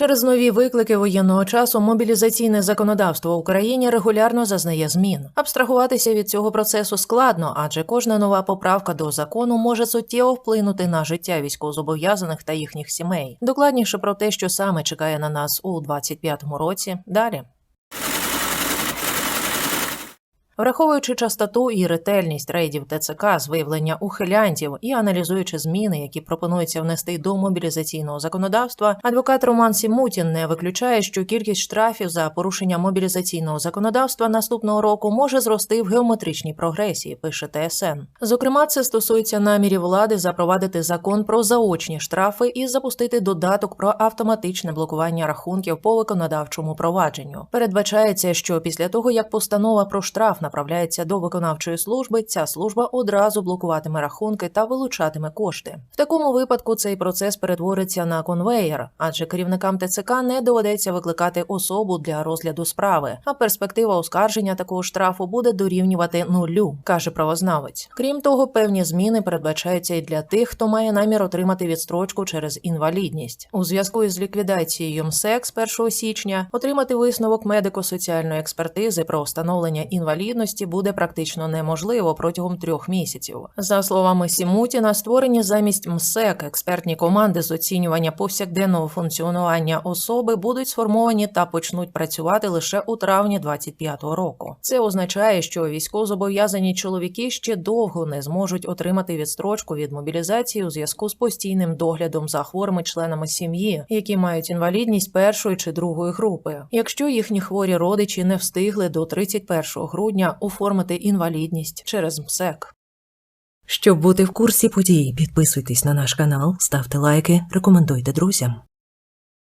Через нові виклики воєнного часу мобілізаційне законодавство в Україні регулярно зазнає змін. Абстрагуватися від цього процесу складно, адже кожна нова поправка до закону може суттєво вплинути на життя військовозобов'язаних та їхніх сімей. Докладніше про те, що саме чекає на нас у 25-му році. Далі. Враховуючи частоту і ретельність рейдів ТЦК з виявлення ухилянтів і аналізуючи зміни, які пропонується внести до мобілізаційного законодавства, адвокат Роман Сімутін не виключає, що кількість штрафів за порушення мобілізаційного законодавства наступного року може зрости в геометричній прогресії. Пише ТСН. Зокрема, це стосується намірів влади запровадити закон про заочні штрафи і запустити додаток про автоматичне блокування рахунків по виконодавчому провадженню. Передбачається, що після того як постанова про штраф направляється до виконавчої служби, ця служба одразу блокуватиме рахунки та вилучатиме кошти. В такому випадку цей процес перетвориться на конвеєр, адже керівникам ТЦК не доведеться викликати особу для розгляду справи, а перспектива оскарження такого штрафу буде дорівнювати нулю, каже правознавець. Крім того, певні зміни передбачаються і для тих, хто має намір отримати відстрочку через інвалідність. У зв'язку із ліквідацією МСЕК з 1 січня отримати висновок медико-соціальної експертизи про встановлення інвалідності буде практично неможливо протягом трьох місяців. За словами Сімутіна, створені замість МСЕК експертні команди з оцінювання повсякденного функціонування особи будуть сформовані та почнуть працювати лише у травні 25-го року. Це означає, що військовозобов'язані чоловіки ще довго не зможуть отримати відстрочку від мобілізації у зв'язку з постійним доглядом за хворими членами сім'ї, які мають інвалідність першої чи другої групи, якщо їхні хворі родичі не встигли до 31 грудня оформити інвалідність через МСЕК. Щоб бути в курсі подій, підписуйтесь на наш канал, ставте лайки, рекомендуйте друзям.